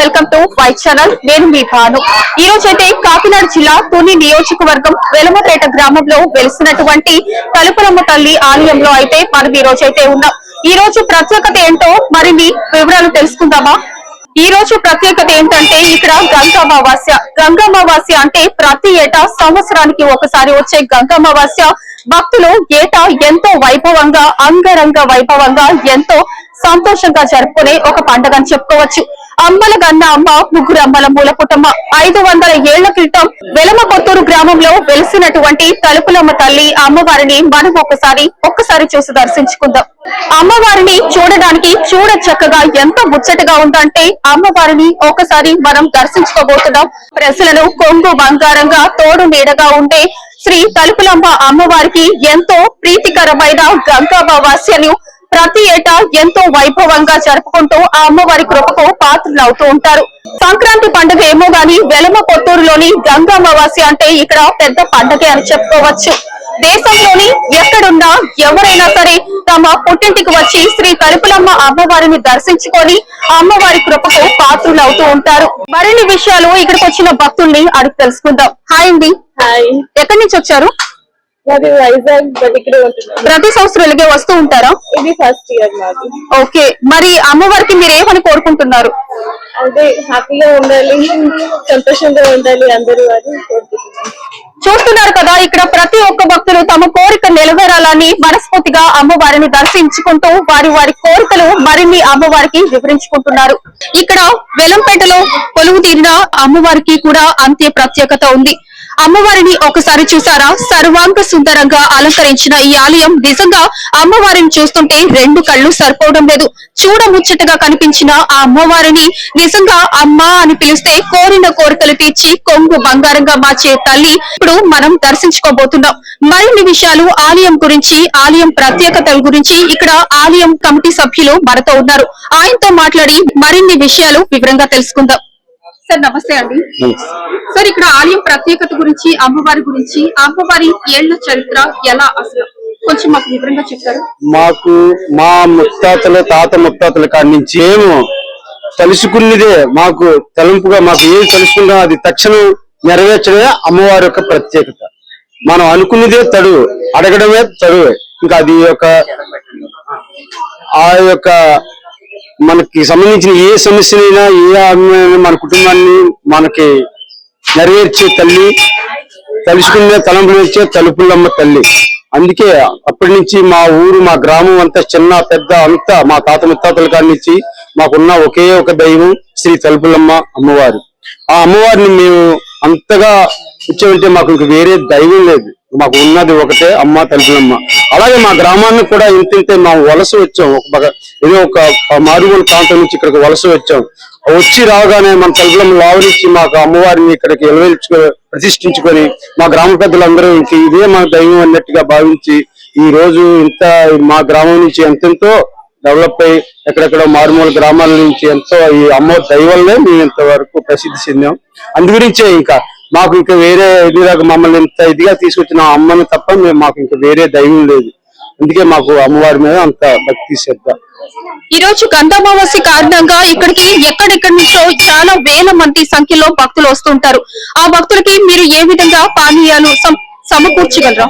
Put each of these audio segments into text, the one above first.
Welcome to white channel. నేను మీ భాను. ఈ రోజు అయితే కాకినాడ జిల్లా తుని నియోజకవర్గం వెలమపేట గ్రామంలో వెలిసినటువంటి తలుపురమ్మ తల్లి ఆలయంలో అయితే మనం ఈ రోజు అయితే ఉన్నాం. ఈ రోజు ప్రత్యేకత ఏంటో మరిన్ని వివరాలు తెలుసుకుందామా? ఈ రోజు ప్రత్యేకత ఏంటంటే ఇక్కడ గంగామావాస్య. గంగామావాస్య అంటే ప్రతి ఏటా సంవత్సరానికి ఒకసారి వచ్చే గంగామావాస్య. భక్తులు ఏటా ఎంతో వైభవంగా అంగరంగ వైభవంగా ఎంతో సంతోషంగా జరుపుకునే ఒక పండుగ అని చెప్పుకోవచ్చు. అమ్మల గన్న అమ్మ ముగ్గురు అమ్మల మూల కుటుంబ. ఐదు వందల ఏళ్ళ క్రితం వెలమకొత్తూరు గ్రామంలో వెలిసినటువంటి తలుపులమ్మ తల్లి అమ్మవారిని మనం ఒకసారి ఒక్కసారి చూసి దర్శించుకుందాం. అమ్మవారిని చూడడానికి చూడ చక్కగా ఎంత ముచ్చటగా ఉందంటే అమ్మవారిని ఒకసారి మనం దర్శించుకోబోతున్నాం. ప్రజలను కొంగు బంగారంగా తోడు నీడగా ఉండే శ్రీ తలుపులమ్మ అమ్మవారికి ఎంతో ప్రీతికరమైన గంగాబావాస్యను ప్రతి ఏటా ఎంతో వైభవంగా జరుపుకుంటూ ఆ అమ్మవారి కృపకు పాత్రలు అవుతూ ఉంటారు. సంక్రాంతి పండుగ ఏమో గాని వెలమ పొత్తూరులోని గంగామావాస్య అంటే ఇక్కడ పెద్ద పండగే అని చెప్పుకోవచ్చు. దేశంలోని ఎక్కడున్నా ఎవరైనా సరే తమ పుట్టింటికి వచ్చి శ్రీ తలుపులమ్మ అమ్మవారిని దర్శించుకొని అమ్మవారి కృపకు పాత్రలు అవుతూ ఉంటారు. మరిన్ని విషయాలు ఇక్కడికి వచ్చిన భక్తుల్ని అడిగి తెలుసుకుందాం. హాయ్ అండి. హాయ్. ఎక్కడి నుంచి వచ్చారు? మాది వైజాగ్ బట్ ఇక్కడే ఉంటున్నాను ప్రతి సంవత్సరం ఇలాగే వస్తూ ఉంటారా? ఇది ఫస్ట్ ఇయర్ మాది. ఓకే. మరి అమ్మవారికి మీరు ఏమని కోరుకుంటున్నారు? అంటే హ్యాపీగా ఉండాలి సంతోషంగా ఉండాలి అందరూ అని కోరుకుంటున్నాను చూస్తున్నారు కదా ఇక్కడ ప్రతి ఒక్క భక్తులు తమ కోరిక నెరవేరాలని మనస్ఫూర్తిగా అమ్మవారిని దర్శించుకుంటూ వారి వారి కోరికలు మరిన్ని అమ్మవారికి వివరించుకుంటున్నారు. ఇక్కడ వెలంపేటలో కొలువు తీరిన అమ్మవారికి కూడా అంతే ప్రత్యేకత ఉంది. అమ్మవారిని ఒకసారి చూసారా సర్వాంగ సుందరంగా అలంకరించిన ఈ ఆలయం నిజంగా అమ్మవారిని చూస్తుంటే రెండు కళ్ళు సరిపోవడం లేదు. చూడముచ్చటగా కనిపించిన ఆ అమ్మవారిని నిజంగా అమ్మ అని పిలిస్తే కోరిన కోరికలు తీర్చి కొంగు బంగారంగా మార్చే తల్లి ఇప్పుడు మనం దర్శించుకోబోతున్నాం. మరిన్ని విషయాలు ఆలయం గురించి ఆలయం ప్రత్యేకతల గురించి ఇక్కడ ఆలయం కమిటీ సభ్యులు మనతో ఉన్నారు. ఆయనతో మాట్లాడి మరిన్ని విషయాలు వివరంగా తెలుసుకుందాం. సార్ నమస్తే అండి. సార్ ఇక్కడ ఆలయం ప్రత్యేకత గురించి అమ్మవారి గురించి అమ్మవారి ఏళ్ళ చరిత్ర ఎలా అసలు? కొంచెం మాకు వివరంగా చెప్తారు? మాకు మా ముత్తాతలు తాత ముత్తాతల కాడి నుంచి ఏమో తలుసుకున్నదే మాకు తలంపుగా మాకు ఏది తలుసుకున్నా అది తక్షణం నెరవేర్చడమే అమ్మవారి యొక్క ప్రత్యేకత. మనం అనుకున్నదే తడువు అడగడమే తడువే. ఇంకా అది యొక్క ఆ యొక్క మనకి సంబంధించిన ఏ సమస్యనైనా ఏ మన కుటుంబాన్ని మనకి నెరవేర్చే తల్లి తలుచుకునే తలంపులు తలుపులమ్మ తల్లి. అందుకే అప్పటి నుంచి మా ఊరు మా గ్రామం అంతా చిన్న పెద్ద అంతా మా తాత ముత్తాతల కాడి నుంచి మాకున్న ఒకే ఒక దైవం శ్రీ తలుపులమ్మ అమ్మవారు. ఆ అమ్మవారిని మేము అంతగా ఇచ్చామంటే మాకు ఇంక వేరే దైవం లేదు. మాకు ఉన్నది ఒకటే అమ్మ తలుపులమ్మ అలాగే మా గ్రామాన్ని కూడా ఇంతింతే మా వలస వచ్చాం. ఒక ఏదో ఒక మారుమూల ప్రాంతం నుంచి ఇక్కడికి వలస వచ్చాం. వచ్చి రాగానే మన తలుపులమ్మ లావరించి మాకు అమ్మవారిని ఇక్కడికి ఎలవేల్చుకో ప్రతిష్ఠించుకొని మా గ్రామ పెద్దలందరూ ఇంక ఇదే మా దైవం అన్నట్టుగా భావించి ఈ రోజు ఇంత మా గ్రామం నుంచి ఎంతెంతో డెవలప్ అయ్యి ఎక్కడెక్కడ మారుమూల గ్రామాల నుంచి ఎంతో ఈ అమ్మ దైవల్లే మేము ఇంతవరకు ప్రసిద్ధి చెందాం. అందు గురించే ఇంకా మాకు ఇంకా వేరే ఇదిలాగా మమ్మల్ని ఇంత ఇదిగా తీసుకొచ్చిన అమ్మని తప్ప మేము మాకు ఇంకా వేరే దైవం లేదు. అందుకే మాకు అమ్మవారి మీద అంత భక్తి శ్రద్ధ. ఈ రోజు గంధమావాసి కారణంగా ఇక్కడికి ఎక్కడెక్కడి నుంచో చాలా వేల మంది సంఖ్యలో భక్తులు వస్తుంటారు. ఆ భక్తులకి మీరు ఏ విధంగా పానీయాలు సమ- సమకూర్చగలరా?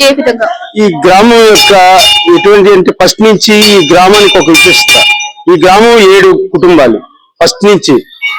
ఏ విధంగా? ఈ గ్రామం యొక్క ఎటువంటి అంటే ఫస్ట్ నుంచి ఈ గ్రామానికి ఒక విశిష్టత ఈ గ్రామం ఏడు కుటుంబాలు. ఫస్ట్ నుంచి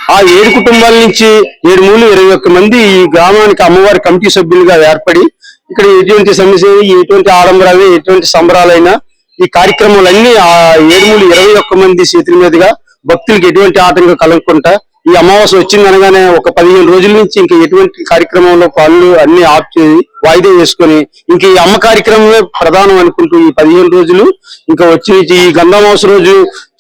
ఆ ఏడు కుటుంబాల నుంచి ఏడు మూడు ఇరవై ఒక్క మంది ఈ గ్రామానికి అమ్మవారి కమిటీ సభ్యులుగా ఏర్పడి ఇక్కడ ఎటువంటి సమస్య ఎటువంటి ఆడంబరాలు ఎటువంటి సంబరాలైనా ఈ కార్యక్రమాలన్నీ ఆ ఏడు మూడు ఇరవై ఒక్క మంది చేతుల మీదుగా భక్తులకు ఎటువంటి ఆటంకం కలగకుండా ఈ అమావాస్య వచ్చింది అనగానే ఒక పదిహేను రోజుల నుంచి ఇంకా ఎటువంటి కార్యక్రమంలో పనులు అన్ని ఆప్ చేసి వాయిదా వేసుకొని ఇంక ఈ అమ్మ కార్యక్రమమే ప్రధానం అనుకుంటూ ఈ పదిహేను రోజులు ఇంకా వచ్చి ఈ గంధమాస రోజు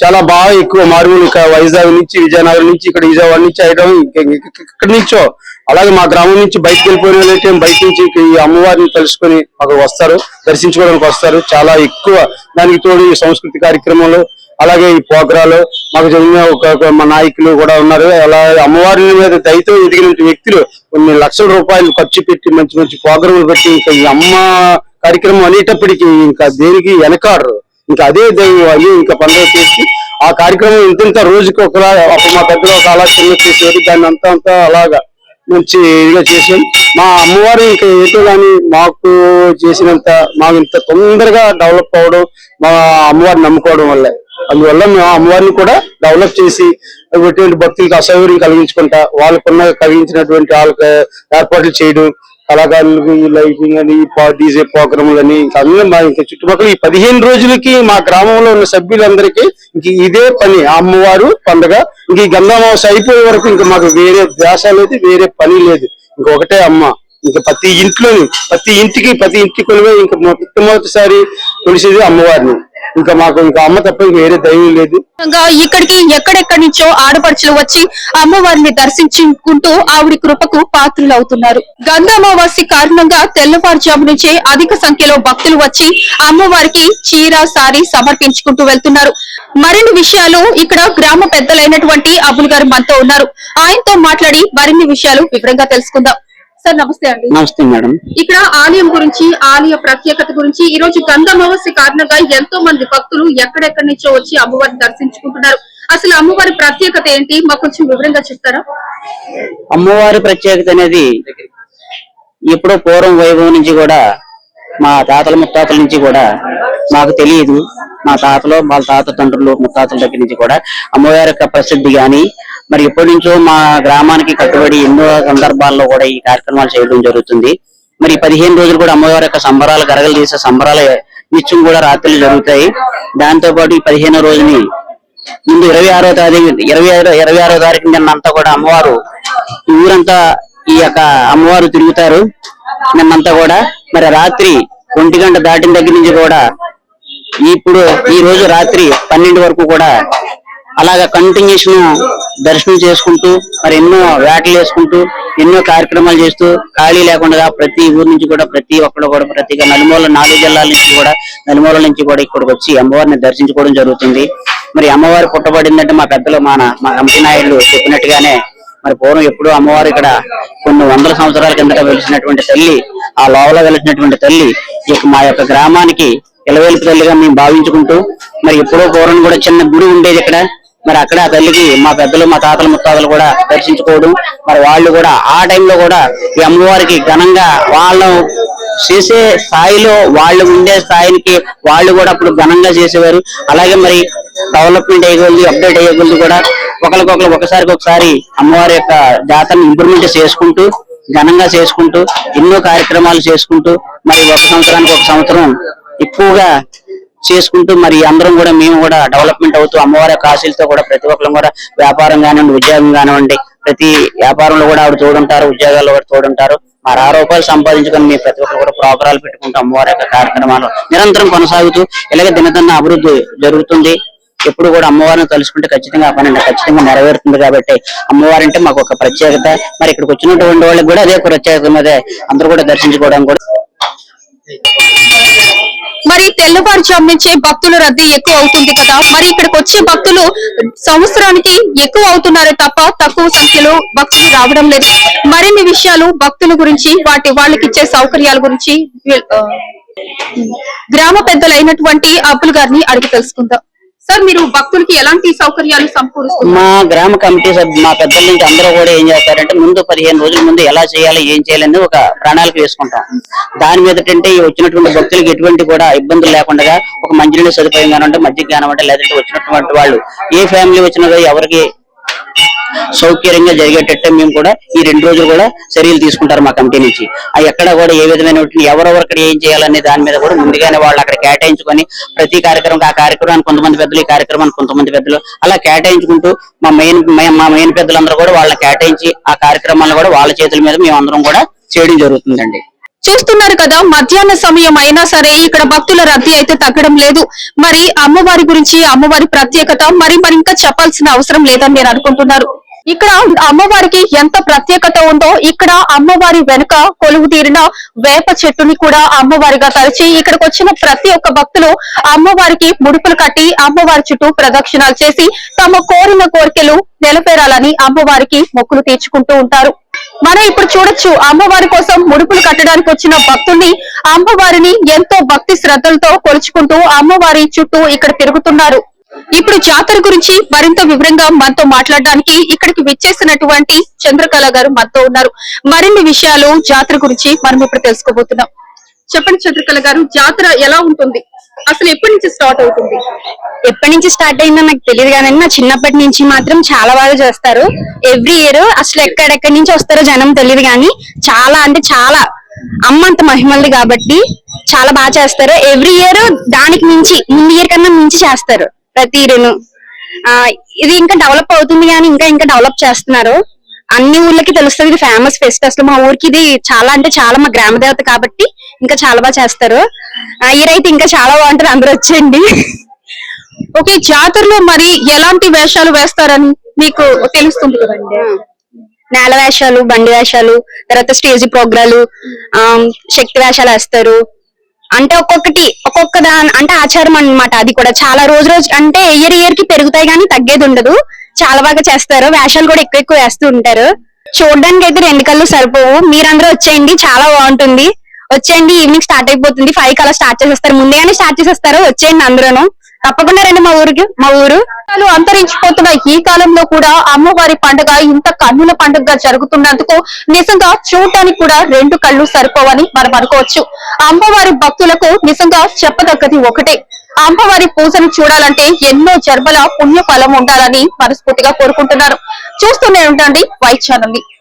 చాలా బాగా ఎక్కువ మారుమూలు ఇక వైజాగ్ నుంచి విజయనగరం నుంచి ఇక్కడ విజయవాడ నుంచి అయ్యడం ఇక్కడి నుంచో అలాగే మా గ్రామం నుంచి బయటకు వెళ్ళిపోయిన వాళ్ళైతే బయట నుంచి ఈ అమ్మవారిని తెలుసుకొని అక్కడ వస్తారు దర్శించుకోవడానికి వస్తారు. చాలా ఎక్కువ దానికి తోడు ఈ సంస్కృతి కార్యక్రమంలో అలాగే ఈ పోగ్రాలు మాకు జరిగిన ఒక మా నాయకులు కూడా ఉన్నారు. అలా అమ్మవారి మీద దయతో ఎదిగిన వ్యక్తులు కొన్ని లక్షల రూపాయలు ఖర్చు పెట్టి మంచి మంచి ప్రోగ్రాములు పెట్టి ఇంకా ఈ అమ్మ కార్యక్రమం అనేటప్పటికీ ఇంకా దేనికి వెనకాడరు. ఇంకా అదే దైవం అయ్యి ఇంకా పండుగ చేసి ఆ కార్యక్రమం ఇంత రోజుకి ఒకలా అప్పుడు మా పెద్దలు ఒక అలా చిన్న చేసేది దాన్ని అంతా అంతా అలాగా మంచి ఇదిగా చేసాం మా అమ్మవారు ఇంకా ఏదో కానీ మాకు చేసినంత మాకు ఇంత తొందరగా డెవలప్ అవ్వడం మా అమ్మవారిని నమ్ముకోవడం వల్లే. అందువల్ల మేము అమ్మవారిని కూడా డెవలప్ చేసి ఎటువంటి భక్తులకు అసౌకర్యం కలిగించుకుంటా వాళ్ళకున్న కలిగించినటువంటి వాళ్ళకి ఏర్పాట్లు చేయడం కళాకారులకు ఈ లైటింగ్ అని డీజే ప్రోగ్రాములు అని ఇంకా అన్ని మా ఇంకా చుట్టుపక్కల ఈ పదిహేను రోజులకి మా గ్రామంలో ఉన్న సభ్యులందరికీ ఇంక ఇదే పని. ఆ అమ్మవారు పండుగ ఇంక ఈ గంధామాస అయిపోయే వరకు ఇంకా మాకు వేరే ధ్యాస లేదు వేరే పని లేదు. ఇంకొకటే అమ్మ. ఇంకా ప్రతి ఇంట్లోని ప్రతి ఇంటికి ప్రతి ఇంటికి కొలివే ఇంకా మొట్టమొదటిసారి కొలిసేది అమ్మవారిని. ఇంకా మాకు ఇంకా అమ్మ తప్ప ఇంకా వేరే దైవం లేదు. ఇంకా ఇక్కడికి ఎక్కడెక్కడి నుంచో ఆడపడుచులు వచ్చి అమ్మవారిని దర్శించుకుంటూ ఆవిడ కృపకు పాత్రులు అవుతున్నారు గంగామావాసి కారణంగా తెల్లవారుజాము నుంచే అధిక సంఖ్యలో భక్తులు వచ్చి అమ్మవారికి చీర సారీ సమర్పించుకుంటూ వెళ్తున్నారు. మరిన్ని విషయాలు ఇక్కడ గ్రామ పెద్దలైనటువంటి అబుల్ గారు మనతో ఉన్నారు. ఆయనతో మాట్లాడి మరిన్ని విషయాలు వివరంగా తెలుసుకుందాం. సార్ నమస్తే అండి. నమస్తే మేడం. ఇక్కడ ఆలయం గురించి ఆలయ ప్రత్యేకత గురించి ఈ రోజు గంగమావాస్య కారణంగా ఎంతో మంది భక్తులు ఎక్కడెక్కడి నుంచో వచ్చి అమ్మవారిని దర్శించుకుంటున్నారు. అసలు అమ్మవారి ప్రత్యేకత ఏంటి? మాకు కొంచెం వివరంగా చెప్తారా? అమ్మవారి ప్రత్యేకత అనేది ఎప్పుడో పూర్వం వైభవం నుంచి కూడా మా తాతల ముత్తాతల నుంచి కూడా మాకు తెలియదు. మా తాతలు వాళ్ళ తాత తండ్రులు ముత్తాతల దగ్గర నుంచి కూడా అమ్మవారి యొక్క ప్రసిద్ధి గాని మరి ఎప్పటి నుంచో మా గ్రామానికి కట్టుబడి ఎన్నో సందర్భాల్లో కూడా ఈ కార్యక్రమాలు చేయడం జరుగుతుంది. మరి పదిహేను రోజులు కూడా అమ్మవారి యొక్క సంబరాలు గరగలు చేసే సంబరాలు నిత్యం కూడా రాత్రులు జరుగుతాయి. దాంతో పాటు ఈ పదిహేనో రోజుని ముందు ఇరవై ఆరో తారీఖు ఇరవై ఆరో ఇరవై ఆరో తారీఖు నిన్నంతా కూడా అమ్మవారు ఈ ఊరంతా ఈ యొక్క అమ్మవారు తిరుగుతారు నిన్నంతా కూడా. మరి రాత్రి ఒంటి గంట దాటిన దగ్గర నుంచి కూడా ఇప్పుడు ఈ రోజు రాత్రి పన్నెండు వరకు కూడా అలాగా కంటిన్యూషన్ దర్శనం చేసుకుంటూ మరి ఎన్నో వేటలు వేసుకుంటూ ఎన్నో కార్యక్రమాలు చేస్తూ ఖాళీ లేకుండా ప్రతి ఊరు నుంచి కూడా ప్రతి ఒక్కడు కూడా ప్రతి నలుమూల నాలుగు జిల్లాల నుంచి కూడా నలుమూల నుంచి కూడా ఇక్కడికి వచ్చి అమ్మవారిని దర్శించుకోవడం జరుగుతుంది. మరి అమ్మవారు పుట్టబడిందంటే మా పెద్దలు మా మా కమిటీ నాయుడు చెప్పినట్టుగానే మరి పూర్వం ఎప్పుడూ అమ్మవారు ఇక్కడ కొన్ని వందల సంవత్సరాల కిందట వెలిసినటువంటి తల్లి ఆ లోపల వెలిసినటువంటి తల్లి మా యొక్క గ్రామానికి ఇలవేలుపు తల్లిగా మేము భావించుకుంటూ మరి ఎప్పుడో పూర్వం కూడా చిన్న గుడి ఉండేది ఇక్కడ. మరి అక్కడ ఆ తల్లికి మా పెద్దలు మా తాతలు ముత్తాతలు కూడా దర్శించుకోవడం. మరి వాళ్ళు కూడా ఆ టైంలో కూడా ఈ అమ్మవారికి ఘనంగా వాళ్ళు చేసే స్థాయిలో వాళ్ళు ఉండే స్థాయికి వాళ్ళు కూడా అప్పుడు ఘనంగా చేసేవారు. అలాగే మరి డెవలప్మెంట్ అయ్యేది అప్డేట్ అయ్యేది కూడా ఒకరికొకరు ఒకసారికి ఒకసారి అమ్మవారి యొక్క జాతరను ఇంప్రూవ్మెంట్ చేసుకుంటూ ఘనంగా చేసుకుంటూ ఎన్నో కార్యక్రమాలు చేసుకుంటూ మరి ఒక సంవత్సరానికి ఒక సంవత్సరం ఎక్కువగా చేసుకుంటూ మరి అందరం కూడా మేము కూడా డెవలప్మెంట్ అవుతూ అమ్మవారి యొక్క కూడా ప్రతి ఒక్కరు కూడా వ్యాపారం కానివ్వండి ఉద్యోగం కానివ్వండి ప్రతి వ్యాపారంలో కూడా ఆవిడ తోడుంటారు ఉద్యోగాల్లో కూడా తోడుంటారు. మరి ఆ రూపాయలు సంపాదించుకొని మీ ప్రతి ఒక్కరు కూడా ప్రోగ్రాలు పెట్టుకుంటూ అమ్మవారి యొక్క కార్యక్రమాలు నిరంతరం కొనసాగుతూ ఇలాగే దినదిన అభివృద్ధి జరుగుతుంది. ఎప్పుడు కూడా అమ్మవారిని తలుచుకుంటే ఖచ్చితంగా ఆ పని ఖచ్చితంగా నెరవేరుతుంది కాబట్టి అమ్మవారి అంటే మాకు ఒక ప్రత్యేకత. మరి ఇక్కడికి వచ్చినటువంటి వాళ్ళకి కూడా అదే ప్రత్యేకత మీదే అందరూ కూడా దర్శించుకోవడం కూడా మరి తెల్లవారుజాము నుంచే భక్తుల రద్దీ ఎక్కువ అవుతుంది కదా? మరి ఇక్కడికి వచ్చే భక్తులు సంవత్సరానికి ఎక్కువ అవుతున్నారే తప్ప తక్కువ సంఖ్యలో భక్తులు రావడం లేదు. మరిన్ని విషయాలు భక్తుల గురించి వాటి వాళ్ళకి ఇచ్చే సౌకర్యాల గురించి గ్రామ పెద్దలైనటువంటి అబ్బుల్ గారిని అడిగి తెలుసుకుందాం. సార్ మీరు భక్తులకి ఎలాంటి సౌకర్యాలు సమకూరుస్తున్నారు మా గ్రామ కమిటీ సభ్యు మా పెద్దల నుంచి అందరూ కూడా ఏం చేస్తారంటే ముందు పదిహేను రోజుల ముందు ఎలా చేయాలి ఏం చేయాలని ఒక ప్రణాళిక వేసుకుంటాం. దాని మీద అంటే వచ్చినటువంటి భక్తులకు ఎటువంటి కూడా ఇబ్బందులు లేకుండా ఒక మంచినీళ్ళ సదుపాయం కానివ్వండి మధ్య కానివ్వండి లేదంటే వచ్చినటువంటి వాళ్ళు ఏ ఫ్యామిలీ వచ్చినా ఎవరికి సౌకర్యంగా జరిగేటట్టు మేము కూడా ఈ రెండు రోజులు కూడా చర్యలు తీసుకుంటారు మా కమిటీ నుంచి. ఆ ఎక్కడ కూడా ఏ విధమైన ఎవరెవరు అక్కడ ఏం చేయాలనే దాని మీద కూడా ముందుగానే వాళ్ళు అక్కడ కేటాయించుకొని ప్రతి కార్యక్రమం ఆ కార్యక్రమానికి కొంతమంది పెద్దలు ఈ కార్యక్రమాన్ని కొంతమంది పెద్దలు అలా కేటాయించుకుంటూ మా మెయిన్ మా మెయిన్ పెద్దలందరూ కూడా వాళ్ళని కేటాయించి ఆ కార్యక్రమాలను కూడా వాళ్ళ చేతుల మీద మేము అందరం కూడా చేయడం జరుగుతుందండి. చూస్తున్నారు కదా మధ్యాహ్న సమయం అయినా సరే ఇక్కడ భక్తుల రద్దీ అయితే తగ్గడం లేదు. మరి అమ్మవారి గురించి అమ్మవారి ప్రత్యేకత మరి మరి ఇంకా చెప్పాల్సిన అవసరం లేదని నేను అనుకుంటున్నారు. ఇక్కడ అమ్మవారికి ఎంత ప్రత్యేకత ఉందో ఇక్కడ అమ్మవారి వెనుక కొలువు తీరిన వేప చెట్టుని కూడా అమ్మవారిగా తలచి ఇక్కడికి వచ్చిన ప్రతి ఒక్క భక్తులు అమ్మవారికి ముడుపులు కట్టి అమ్మవారి చుట్టూ ప్రదక్షిణాలు చేసి తమ కోరిన కోరికలు నెలపేరాలని అమ్మవారికి మొక్కులు తీర్చుకుంటూ ఉంటారు. మనం ఇప్పుడు చూడొచ్చు అమ్మవారి కోసం ముడుపులు కట్టడానికి వచ్చిన భక్తుల్ని అమ్మవారిని ఎంతో భక్తి శ్రద్ధలతో కొలుచుకుంటూ అమ్మవారి చుట్టూ ఇక్కడ తిరుగుతున్నారు. ఇప్పుడు జాతర గురించి మరింత వివరంగా మనతో మాట్లాడడానికి ఇక్కడికి విచ్చేసినటువంటి చంద్రకళ గారు మనతో ఉన్నారు. మరిన్ని విషయాలు జాతర గురించి మనం ఇప్పుడు తెలుసుకోబోతున్నాం. చెప్పండి చంద్రకళ గారు జాతర ఎలా ఉంటుంది? అసలు ఎప్పటి నుంచి స్టార్ట్ అవుతుంది? ఎప్పటి నుంచి స్టార్ట్ అయిందో నాకు తెలియదు కానీ నా చిన్నప్పటి నుంచి మాత్రం చాలా బాగా చేస్తారు. ఎవ్రీ ఇయర్ అసలు ఎక్కడెక్కడి నుంచి వస్తారో జనం తెలియదు కానీ చాలా అంటే చాలా అమ్మ అంత మహిమల్ది కాబట్టి చాలా బాగా చేస్తారు. ఎవ్రీ ఇయర్ దానికి మించి ముందు ఇయర్ కన్నా మించి చేస్తారు. ఇయర్ను ఆ ఇది ఇంకా డెవలప్ అవుతుంది కానీ ఇంకా ఇంకా డెవలప్ చేస్తున్నారు. అన్ని ఊర్లకి తెలుస్తుంది ఇది ఫేమస్ ఫెస్ట్ అసలు మా ఊరికి ఇది చాలా అంటే చాలా మా గ్రామ దేవత కాబట్టి ఇంకా చాలా బాగా చేస్తారు. అయితే ఇంకా చాలా బాగుంటుంది అందరూ వచ్చేయండి. ఓకే జాతరలో మరి ఎలాంటి వేషాలు వేస్తారని మీకు తెలుస్తుంది కదండి? నేల వేషాలు బండి వేషాలు తర్వాత స్టేజ్ ప్రోగ్రాలు శక్తి వేషాలు వేస్తారు. అంటే ఒక్కొక్కటి ఒక్కొక్క దాని అంటే ఆచారం అన్నమాట అది కూడా. చాలా రోజు రోజు అంటే ఇయర్ ఇయర్కి పెరుగుతాయి కానీ తగ్గేది ఉండదు. చాలా బాగా చేస్తారు. వేషాలు కూడా ఎక్కువ ఎక్కువ వేస్తూ ఉంటారు. చూడడానికి అయితే రెండు కళ్ళు సరిపోవు. మీరందరూ వచ్చేయండి. చాలా బాగుంటుంది. వచ్చేయండి. ఈవినింగ్ స్టార్ట్ అయిపోతుంది. ఫైవ్ కల్లా స్టార్ట్ చేసేస్తారు. ముందుగానే స్టార్ట్ చేసేస్తారు. వచ్చేయండి అందరూ తప్పకుండా రండి మా ఊరికి మా ఊరు. అంతరించిపోతున్న ఈ కాలంలో కూడా అమ్మవారి పండుగ ఇంత కన్నుల పండుగగా జరుగుతున్నందుకు నిజంగా చూడటానికి కూడా రెండు కళ్ళు సరిపోవని మనం అనుకోవచ్చు. అమ్మవారి భక్తులకు నిజంగా చెప్పదగ్గది ఒకటే. అమ్మవారి పూజను చూడాలంటే ఎన్నో జన్మల పుణ్య ఫలం ఉండాలని మనస్ఫూర్తిగా కోరుకుంటున్నారు. చూస్తూనే ఉండండి వైట్ ఛానల్ని